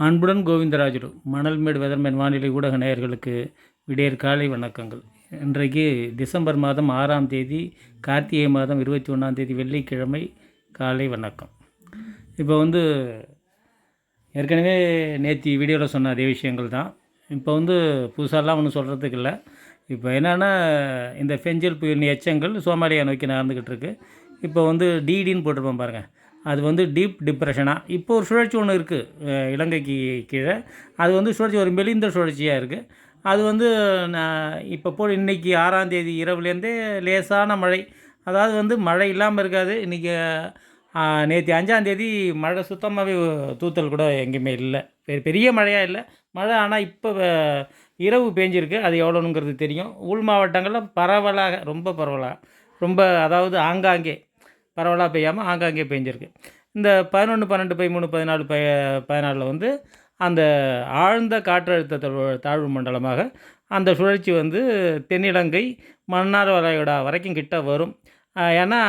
அன்புடன் கோவிந்தராஜுடு மணல்மேடு வெதர்மேன் வானிலை ஊடக நேயர்களுக்கு விடியற் காலை வணக்கங்கள். இன்றைக்கு டிசம்பர் மாதம் ஆறாம் தேதி கார்த்திகை மாதம் இருபத்தி ஒன்றாம் தேதி வெள்ளிக்கிழமை காலை வணக்கம். இப்போ வந்து ஏற்கனவே நேற்று வீடியோவில் சொன்ன அதே விஷயங்கள் தான். இப்போ வந்து புதுசாலாம் ஒன்றும் சொல்கிறதுக்கு இல்லை. இப்போ என்னென்னா இந்த ஃபெஞ்சல் புயல் எச்சங்கள் சோமாலியா நோக்கி நடந்துக்கிட்டு இருக்கு. இப்போ வந்து டிடின்னு போட்டிருப்போம் பாருங்கள் அது வந்து டீப் டிப்ரெஷனாக இப்போ ஒரு சுழற்சி ஒன்று இருக்குது இலங்கைக்கு கீழே. அது வந்து சுழற்சி ஒரு மெலிந்த சுழற்சியாக இருக்குது அது வந்து நான் இப்போ போல் இன்றைக்கி ஆறாம் தேதி இரவுலேருந்தே லேசான மழை. அதாவது வந்து மழை இல்லாமல் இருக்காது. இன்றைக்கி நேற்று அஞ்சாந்தேதி மழை சுத்தமாகவே தூத்தல் கூட எங்கேயுமே இல்லை. பெரிய மழையாக இல்லை. மழை ஆனால் இப்போ இரவு பேஞ்சிருக்கு. அது எவ்வளோனுங்கிறது தெரியும். உள் மாவட்டங்களில் பரவலாக ரொம்ப பரவலாக ரொம்ப அதாவது ஆங்காங்கே பரவலாக பெய்யாமல் ஆங்காங்கே பெஞ்சிருக்கு. இந்த பதினொன்று பன்னெண்டு பதிமூணு பதினாலு ப பதினாலில் வந்து அந்த ஆழ்ந்த காற்றழுத்த தாழ்வு- தாழ்வு மண்டலமாக அந்த சுழற்சி வந்து தென்னிலங்கை மன்னார் வளைகுடா வரைக்கும் கிட்ட வரும். ஏன்னா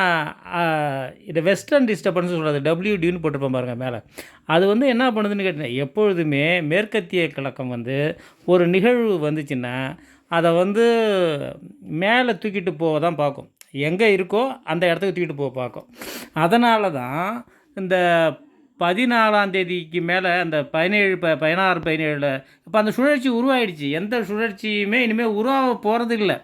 இது வெஸ்டர்ன் டிஸ்டர்பன்ஸ் சொல்கிறது டபிள்யூடின்னு போட்டிருப்போம் பாருங்கள் மேலே. அது வந்து என்ன பண்ணுதுன்னு கேட்டேன் எப்பொழுதுமே மேற்கத்திய கிழக்கம் வந்து ஒரு நிகழ்வு வந்துச்சுன்னா அதை வந்து மேலே தூக்கிட்டு போக தான் பார்க்கும். எங்கே இருக்கோ அந்த இடத்துக்கு தூக்கிட்டு போக பார்க்கும். அதனால தான் இந்த பதினாலாம் தேதிக்கு மேலே அந்த பதினேழு ப பதினாறு பதினேழில் இப்போ அந்த சுழற்சி உருவாயிடுச்சு. எந்த சுழற்சியுமே இனிமேல் உருவாக போகிறது இல்லை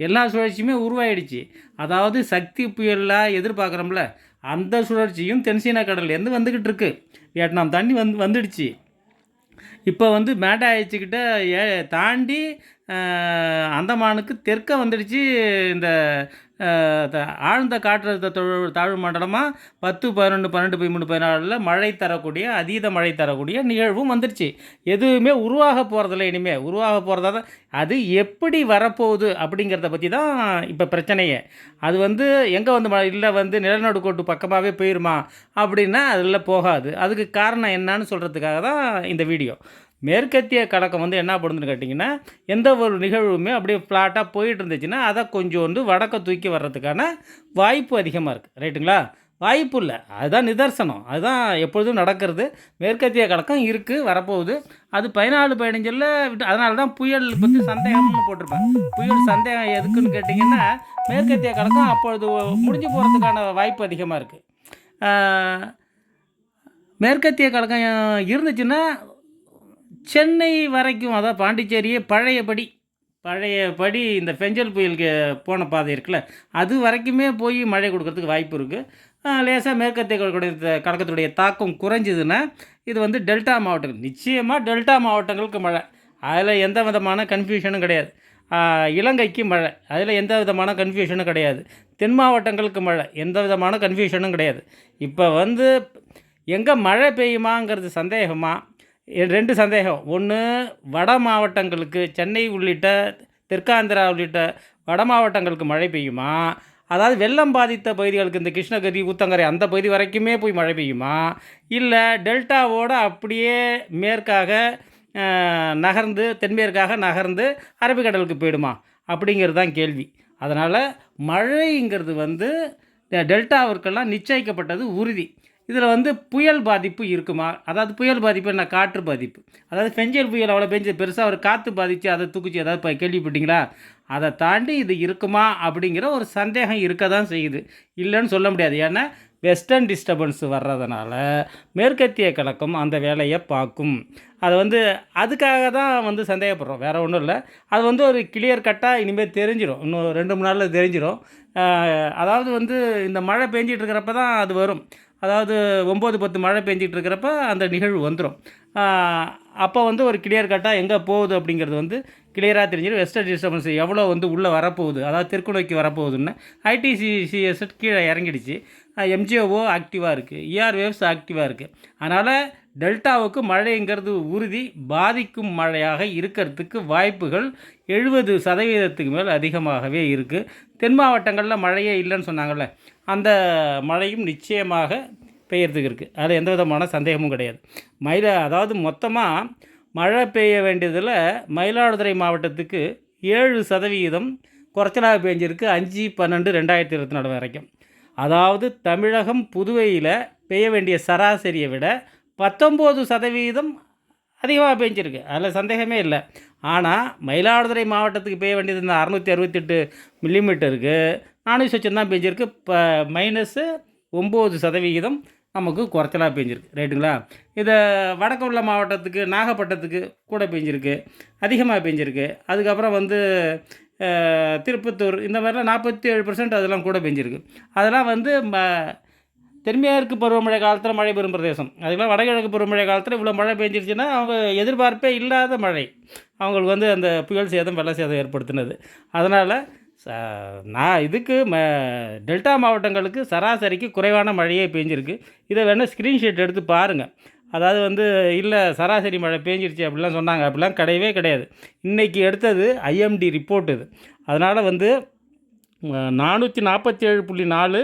எல்லா சுழற்சியுமே உருவாயிடுச்சு. அதாவது சக்தி புயலாக எதிர்பார்க்குறோம்ல அந்த சுழற்சியும் தென்சீன கடல்லேருந்து வந்துக்கிட்டு இருக்கு. வியட்நாம் தாண்டி வந்து வந்துடுச்சு. இப்போ வந்து மேட்டாயிடுச்சுக்கிட்ட ஏ தாண்டி அந்தமானுக்கு தெற்க வந்துடுச்சு இந்த த- ஆழ்ந்த காற்றழுத்த தாழ்வு தாழ்வு மண்டலமாக பத்து பதினொன்று பன்னெண்டு பதிமூணு பதினாலில் மழை தரக்கூடிய அதீத மழை தரக்கூடிய நிகழ்வும் வந்துடுச்சு. எதுவுமே உருவாக போகிறதில்ல இனிமேல் உருவாக போகிறதா தான் அது எப்படி வரப்போகுது அப்படிங்கிறத பற்றி தான் இப்போ பிரச்சனையே. அது வந்து எங்கே வந்து மழை இல்லை வந்து நிலநடுக்கோட்டு பக்கமாகவே போயிடுமா அப்படின்னா அதில் போகாது. அதுக்கு காரணம் என்னன்னு சொல்கிறதுக்காக தான் இந்த வீடியோ. மேற்கத்திய கடக்கம் வந்து என்ன பண்ணுதுன்னு கேட்டிங்கன்னா எந்த ஒரு நிகழ்வுமே அப்படியே ஃப்ளாட்டாக போயிட்டு இருந்துச்சுன்னா அதை கொஞ்சம் வந்து வடக்க தூக்கி வர்றதுக்கான வாய்ப்பு அதிகமாக இருக்குது ரைட்டுங்களா வாய்ப்பு இல்லை. அதுதான் நிதர்சனம். அதுதான் எப்பொழுதும் நடக்கிறது. மேற்கத்திய கடக்கம் இருக்குது வரப்போகுது. அது பதினாலு பதினஞ்சில் விட்டு அதனால தான் புயல் பற்றி சந்தேகம்னு போட்டிருப்பேன். புயல் சந்தேகம் எதுக்குன்னு கேட்டிங்கன்னா மேற்கத்திய கடக்கம் அப்பொழுது முடிஞ்சு போகிறதுக்கான வாய்ப்பு அதிகமாக இருக்குது மேற்கத்திய கழகம் இருந்துச்சுன்னா சென்னை வரைக்கும் அதான் பாண்டிச்சேரியே பழையபடி பழையபடி இந்த பெஞ்சல் புயலுக்கு போன பாதை இருக்குல்ல அது வரைக்குமே போய் மழை கொடுக்கறதுக்கு வாய்ப்பு இருக்குது லேசாக மேற்கத்திய கழகத்துடைய தாக்கம் குறைஞ்சிதுன்னா இது வந்து டெல்டா மாவட்டங்கள். நிச்சயமாக டெல்டா மாவட்டங்களுக்கு மழை. அதில் எந்த விதமான கன்ஃபியூஷனும் கிடையாது. இலங்கைக்கு மழை. அதில் எந்த விதமான கன்ஃபியூஷனும் கிடையாது. தென் மாவட்டங்களுக்கு மழை. எந்த விதமான கன்ஃபியூஷனும் கிடையாது. இப்போ வந்து எங்கே மழை பெய்யுமாங்கிறது சந்தேகமாக ரெண்டு சந்தேகம். ஒன்று வட மாவட்டங்களுக்கு சென்னை உள்ளிட்ட தெற்காந்திரா உள்ளிட்ட வட மாவட்டங்களுக்கு மழை பெய்யுமா? அதாவது வெள்ளம் பாதித்த பகுதிகளுக்கு இந்த கிருஷ்ணகிரி ஊத்தங்கரை அந்த பகுதி வரைக்குமே போய் மழை பெய்யுமா? இல்லை டெல்டாவோட அப்படியே மேற்காக நகர்ந்து தென்மேற்காக நகர்ந்து அரபிக்கடலுக்கு போயிடுமா? அப்படிங்கிறது தான் கேள்வி. அதனால் மழைங்கிறது வந்து டெல்டாவிற்கெல்லாம் நிச்சயிக்கப்பட்டது உறுதி. இதில் வந்து புயல் பாதிப்பு இருக்குமா? அதாவது புயல் பாதிப்பு என்ன? காற்று பாதிப்பு. அதாவது பெஞ்சல் புயல் அவ்வளோ பெஞ்சு பெருசாக ஒரு காற்று பாதித்து அதை தூக்குச்சு ஏதாவது இப்போ கேள்விப்பட்டீங்களா? அதை தாண்டி இது இருக்குமா அப்படிங்கிற ஒரு சந்தேகம் இருக்க தான் செய்யுது. இல்லைன்னு சொல்ல முடியாது. ஏன்னா வெஸ்டர்ன் டிஸ்டர்பன்ஸ் வர்றதுனால மேற்கத்திய கலக்கம் அந்த வேலையை பார்க்கும். அது வந்து அதுக்காக தான் வந்து சந்தேகப்படுறோம். வேறு ஒன்றும் இல்லை. அது வந்து ஒரு கிளியர் கட்டாக இனிமேல் தெரிஞ்சிடும் இன்னும் ரெண்டு மூணு நாளில் தெரிஞ்சிடும் அதாவது வந்து இந்த மழை பெஞ்சிட்டு இருக்கிறப்ப தான் அது வரும். அதாவது ஒம்பது பத்து மழை பெஞ்சிகிட்டு இருக்கிறப்ப அந்த நிகழ்வு வந்துடும் அப்போ வந்து ஒரு கிளியர் கட்டாக எங்கே போகுது அப்படிங்கிறது வந்து கிளியராக தெரிஞ்சிடும் வெஸ்டர்ன் டிஸ்டர்பன்ஸ் எவ்வளோ வந்து உள்ளே வரப்போகுது? அதாவது தெற்கு நோக்கி வரப்போகுதுன்னு ஐடிசிசிஎஸ் கீழே இறங்கிடுச்சு. எம்ஜிஓஓ ஆக்டிவாக இருக்குது இஆர் வேவ்ஸ் ஆக்டிவாக இருக்குது அதனால் டெல்டாவுக்கு மழைங்கிறது உறுதி பாதிக்கும் மழையாக இருக்கிறதுக்கு வாய்ப்புகள் எழுபது சதவீதத்துக்கு மேல் அதிகமாகவே இருக்குது தென் மாவட்டங்களில் மழையே இல்லைன்னு சொன்னாங்கள்ல அந்த மழையும் நிச்சயமாக பெய்யறதுக்கு இருக்குது அதில் எந்த விதமான சந்தேகமும் கிடையாது. மயில அதாவது மொத்தமாக மழை பெய்ய வேண்டியதில் மயிலாடுதுறை மாவட்டத்துக்கு ஏழு சதவீதம் குறைச்சலாக பெஞ்சிருக்கு. அஞ்சு பன்னெண்டு ரெண்டாயிரத்தி இருபத்தி நாலு வரைக்கும். அதாவது தமிழகம் புதுவையில் பெய்ய வேண்டிய சராசரியை விட பத்தொம்போது சதவீதம் அதிகமாக பெஞ்சிருக்கு. அதில் சந்தேகமே இல்லை. ஆனால் மயிலாடுதுறை மாவட்டத்துக்கு பெய்ய வேண்டியது இந்த அறநூற்றி அறுபத்தெட்டு மில்லிமீட்டருக்கு நானூற்றி சொச்சம் தான் பெஞ்சிருக்கு. இப்போ மைனஸு ஒம்பது சதவிகிதம் நமக்கு குறைச்சலாக பெஞ்சிருக்கு. ரைட்டுங்களா? இதை வடக்கு உள்ள மாவட்டத்துக்கு நாகப்பட்டினத்துக்கு கூட பெஞ்சிருக்கு. அதிகமாக பெஞ்சிருக்கு. அதுக்கப்புறம் வந்து திருப்பத்தூர் இந்த மாதிரிலாம் நாற்பத்தி ஏழு பர்சன்ட் அதெல்லாம் கூட பெஞ்சிருக்கு. அதெல்லாம் வந்து ம தென்மேற்கு பருவமழை காலத்தில் மழை பெறும் பிரதேசம். அதுக்கெல்லாம் வடகிழக்கு பருவமழை காலத்தில் இவ்வளோ மழை பெஞ்சிருச்சுன்னா அவங்க எதிர்பார்ப்பே இல்லாத மழை. அவங்களுக்கு வந்து அந்த புயல் சேதம் வெள்ள சேதம் ஏற்படுத்தினது. அதனால் ச நான் இதுக்கு ம டெல்டா மாவட்டங்களுக்கு சராசரிக்கு குறைவான மழையே பெஞ்சிருக்கு. இதை வேணால் ஸ்க்ரீன்ஷாட் எடுத்து பாருங்கள் அதாவது வந்து இல்லை சராசரி மழை பெஞ்சிருச்சு அப்படிலாம் சொன்னாங்க. அப்படிலாம் கிடையவே கிடையாது. இன்றைக்கி எடுத்தது ஐஎம்டி ரிப்போர்ட் இது. அதனால் வந்து நானூற்றி நாற்பத்தி ஏழு புள்ளி நாலு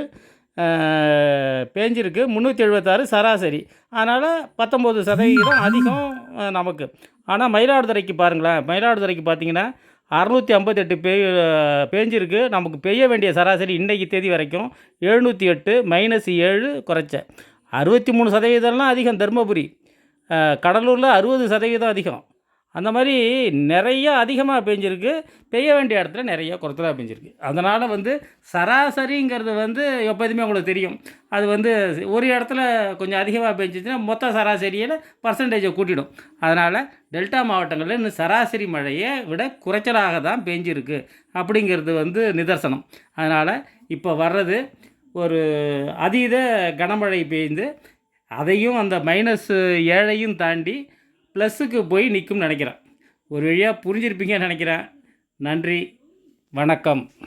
பேஞ்சிருக்கு. முந்நூற்றி எழுபத்தாறு சராசரி. அதனால் பத்தொம்போது சதவிகிதம் அதிகம் நமக்கு. ஆனால் மயிலாடுதுறைக்கு பாருங்களேன். மயிலாடுதுறைக்கு பார்த்தீங்கன்னா அறுநூற்றி ஐம்பத்தெட்டு பே பேஞ்சிருக்கு. நமக்கு பெய்ய வேண்டிய சராசரி இன்றைக்கு தேதி வரைக்கும் எழுநூற்றி எட்டு மைனஸ் ஏழு குறைச்ச. அறுபத்தி மூணு சதவீதம்லாம் அதிகம். தருமபுரி கடலூரில் அறுபது சதவீதம் அதிகம். அந்த மாதிரி நிறையா அதிகமாக பெஞ்சிருக்கு. பெய்ய வேண்டிய இடத்துல நிறைய குறைச்சலாக பெஞ்சிருக்கு. அதனால் வந்து சராசரிங்கிறது வந்து எப்போதுமே உங்களுக்கு தெரியும். அது வந்து ஒரு இடத்துல கொஞ்சம் அதிகமாக பெஞ்சிச்சுன்னா மொத்த சராசரியில் பர்சன்டேஜை கூட்டிடும். அதனால் டெல்டா மாவட்டங்களில் இன்னும் சராசரி மழையை விட குறைச்சலாக தான் பெஞ்சிருக்கு அப்படிங்கிறது வந்து நிதர்சனம். அதனால் இப்போ வர்றது ஒரு அதீத கனமழை பெய்ந்து அதையும் அந்த மைனஸ் ஏழையும் தாண்டி ப்ளஸ்ஸுக்கு போய் நிற்கும்னு நினைக்கிறேன். ஒரு வழியாக புரிஞ்சிருப்பீங்கன்னு நினைக்கிறேன். நன்றி. வணக்கம்.